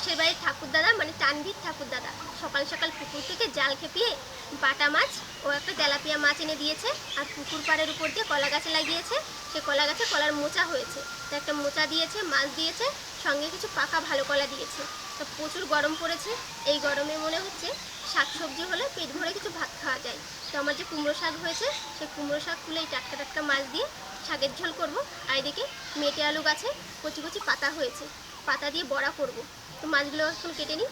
পাশের বাড়ির ঠাকুরদাদা মানে তানভীর ঠাকুরদাদা। সকাল সকাল পুকুর থেকে জাল খেপিয়ে বাটা মাছ ও একটা তেলাপিয়া মাছ এনে দিয়েছে। আর পুকুর পাড়ের উপর দিয়ে কলা গাছে লাগিয়েছে। সে কলা গাছে কলার মোচা হয়েছে। তো একটা মোচা দিয়েছে, মাছ দিয়েছে, সঙ্গে কিছু পাকা ভালো কলা দিয়েছে। তো প্রচুর গরম পড়েছে। এই গরমে মনে হচ্ছে শাক সবজি হলে পেট ভরে কিছু ভাত খাওয়া যায়। তো আমার যে কুমড়ো শাক হয়েছে, সেই কুমড়ো শাক খুলে এই টাটকা টাটকা মাছ দিয়ে শাকের ঝোল করব। আর এদিকে মেটে আলু গাছে কচি কচি পাতা হয়েছে। পাতা দিয়ে বড়া করব। তো মাছগুলো এখন কেটে নিই।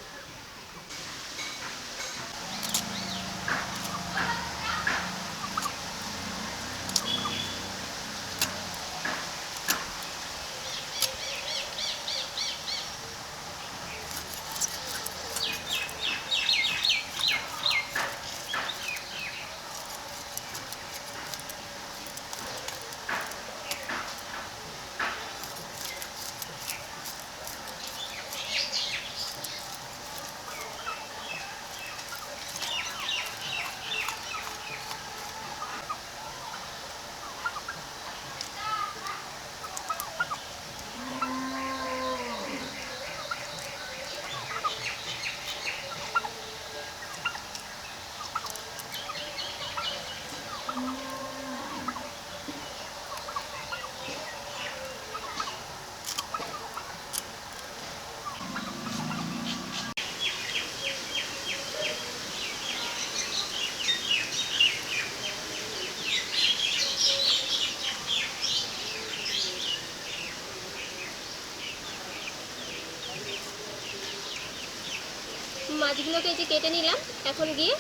এই যে কেটে নিলাম এখন গিয়ে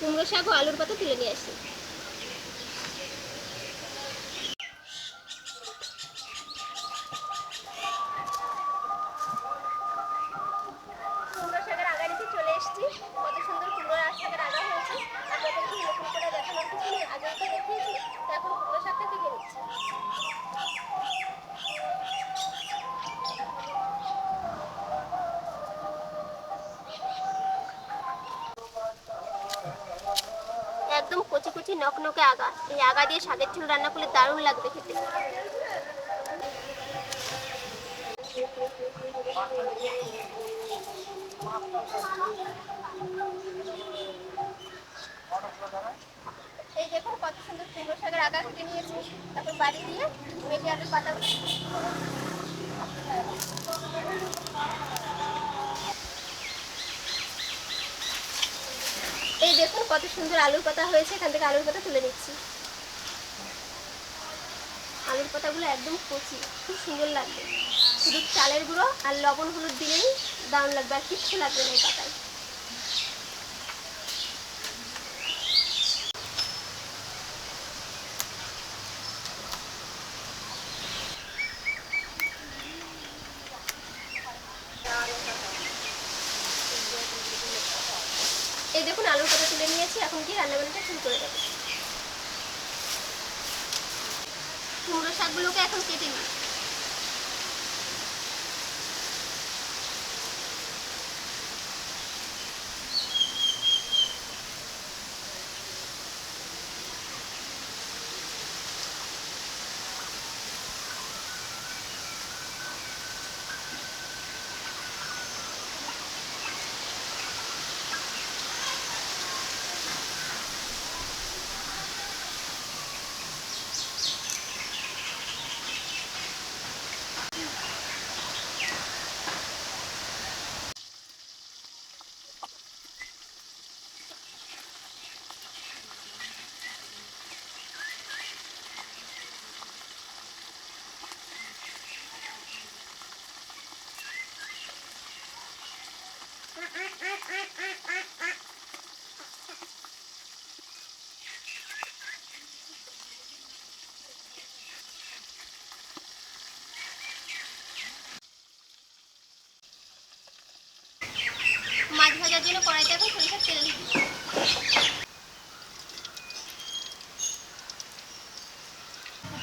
কুমড়ো শাক ও আলুর পাতা তুলে নিয়ে আসি। নকনকে আগা, এই আগা দিয়ে শাকের ঝোল রান্না করলে দারুণ লাগবে খেতে। এই দেখুন কত সুন্দর কুমড়ো শাকের আগা কেটে নিয়েছি। তারপর বাড়ি দিয়ে মেটে আলুর পাতা এই দেখুন কত সুন্দর আলুর পাতা হয়েছে, এখান থেকে আলুর পাতা তুলে নিচ্ছি। আলুর পাতাগুলো একদম কচি, খুব সুন্দর লাগবে। শুধু চালের গুঁড়ো আর লবণ হলুদ দিলেই দারুণ লাগবে, আর কিচ্ছু লাগবে না এই পাতায়। এই দেখুন, আলুর কথা তুলে নিয়েছি, এখন কি রান্নাবান্নাটা শুরু করে দেবো। কুমড়ো শাকগুলোকে এখন কেটে নিই মাছ ভাজার জন্য কড়াইতে এখন সরিষার তেল দিয়ে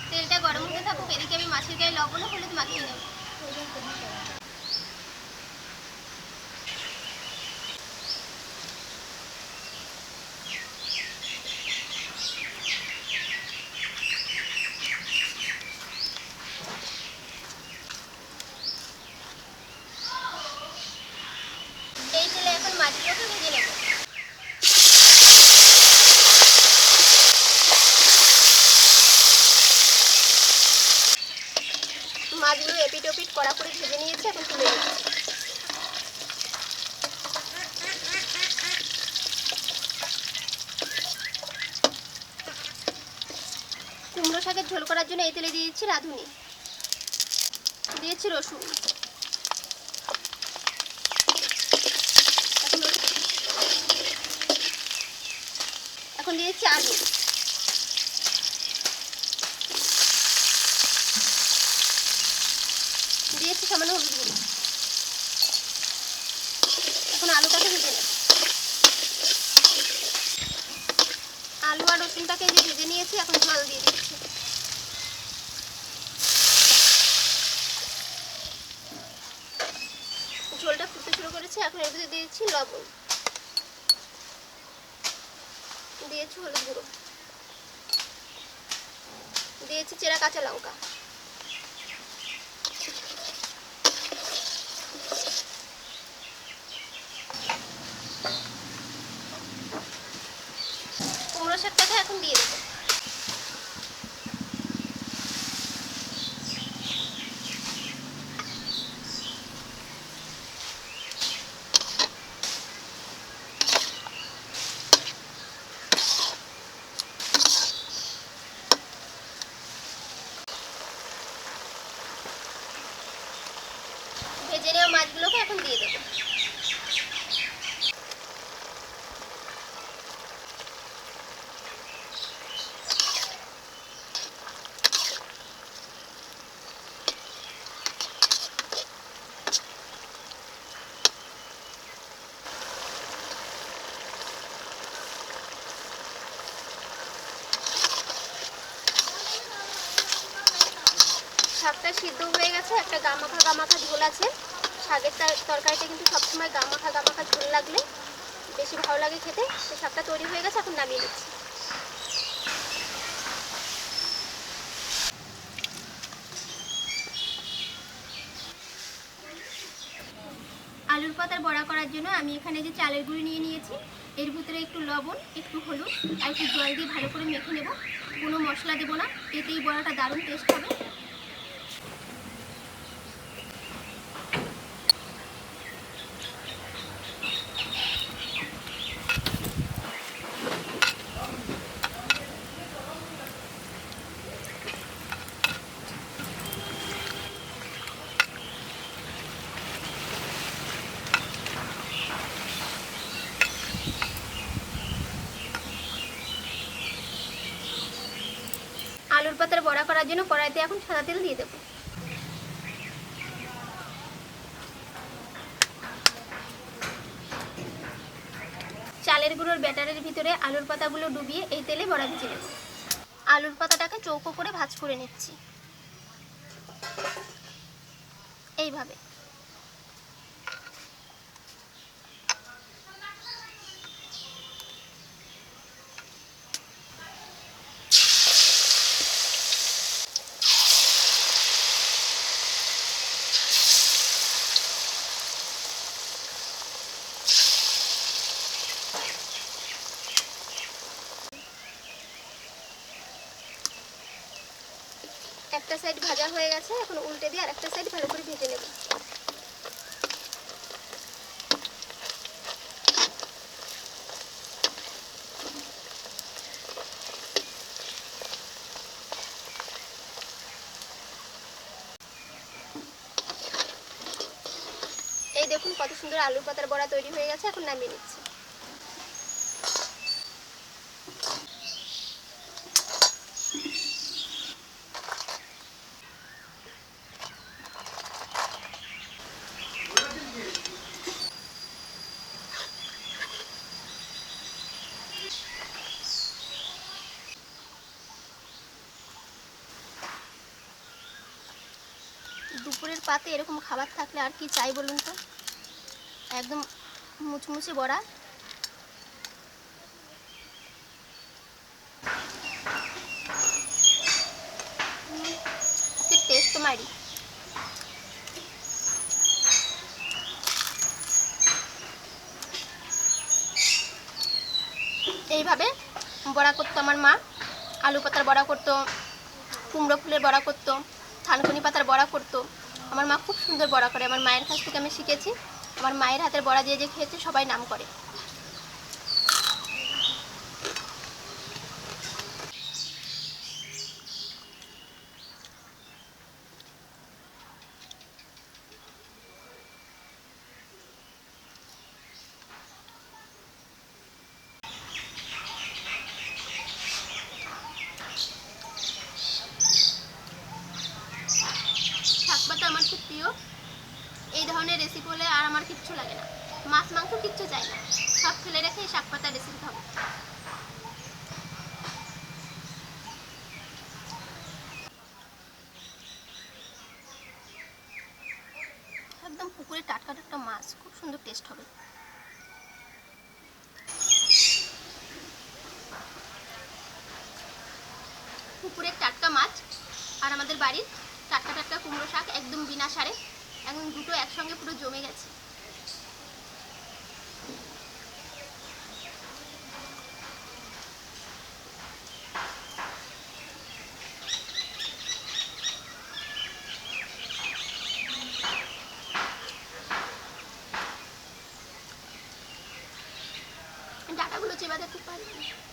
তেলটা গরম হতে থাকুক, এদিকে আমি মাছের গায়ে লবণ হলুদ মাখিয়ে পিট কড়া করে ভেজে নিয়েছি, এখন তুলে কুমড়ো শাকের ঝোল করার জন্য এই তেলে দিয়েছি রাঁধুনি। দিয়েছি রসুন। এখন দিয়েছি আলু। আলু আর রসুনটাকে যে ভেজে নিয়েছি, এখন জল দিয়ে দিচ্ছি। ঝোলটা ফুটতে শুরু করেছে, এখন এর ভিতরে দিয়েছি লবণ। দিয়েছি হলুদ গুঁড়ো। দিয়েছি চেরা কাঁচা লঙ্কা কুমড়ো শাকটাকে এখন দিয়ে দেবো ভেজে নেওয়া মাছগুলোকে এখন দিয়ে দেবো শাকটা সিদ্ধ হয়ে গেছে, একটা গামাখা গামাখা ঝোল আছে। শাকের তরকারিটা কিন্তু সবসময় গামাখা গামাখা ঝোল লাগলে বেশি ভালো লাগে খেতে। তো শাকটা তৈরি হয়ে গেছে, এখন নামিয়ে নিচ্ছি। আলুর পাতার বড়া করার জন্য আমি এখানে যে চালের গুঁড়ি নিয়ে নিয়েছি, এর ভিতরে একটু লবণ, একটু হলুদ, আর একটু জল দিয়ে ভালো করে মেখে নেব। কোনো মশলা দেবো না, এতেই বড়াটা দারুণ টেস্ট হবে। আলুর পাতার বড়া করার জন্য কড়াইতে এখন সাদা তেল দিয়ে দেবো। চালের গুঁড়োর ব্যাটারের ভিতরে আলুর পাতাগুলো ডুবিয়ে এই তেলে বড়া ভেজে নেব। আলুর পাতাটাকে চৌকো করে ভাজ করে নিচ্ছি। এইভাবে। একটা সাইড ভাজা হয়ে গেছে, এখন উল্টে দিয়ে আর একটা সাইড ভালো করে ভেজে নেব। এই দেখুন কত সুন্দর আলুর পাতার বড়া তৈরি হয়ে গেছে, এখন নামিয়ে নিচ্ছি। পাতে এরকম খাবার থাকলে আর কি চাই বলুন তো? একদম মুচমুচে বড়া। টেস্ট এইভাবে বড়া করতো আমার মা। আলু পাতার বড়া করতো, কুমড়ো ফুলের বড়া করতো, থানকুনি পাতার বড়া করতো। আমার মা খুব সুন্দর বড়া করে। আমার মায়ের কাছ থেকে আমি শিখেছি। আমার মায়ের হাতের বড়া দিয়ে যে খেয়েছে, সবাই নাম করে। কিচ্ছু লাগে না। মাছ, মাংস কিচ্ছু চাই না। সব ফেলে রেখে এই শাক পাতা রেসিপি খাব একদম পুকুরে টাটকা টাটকা মাছ, খুব সুন্দর টেস্ট হবে। পুকুরের টাটকা মাছ আর আমাদের বাড়ির টাটকা টাটকা কুমড়ো শাক একদম বিনা সারে এখন দুটো একসঙ্গে পুরো জমে গেছে। ডাটাগুলো চেবাতে খুব ভালো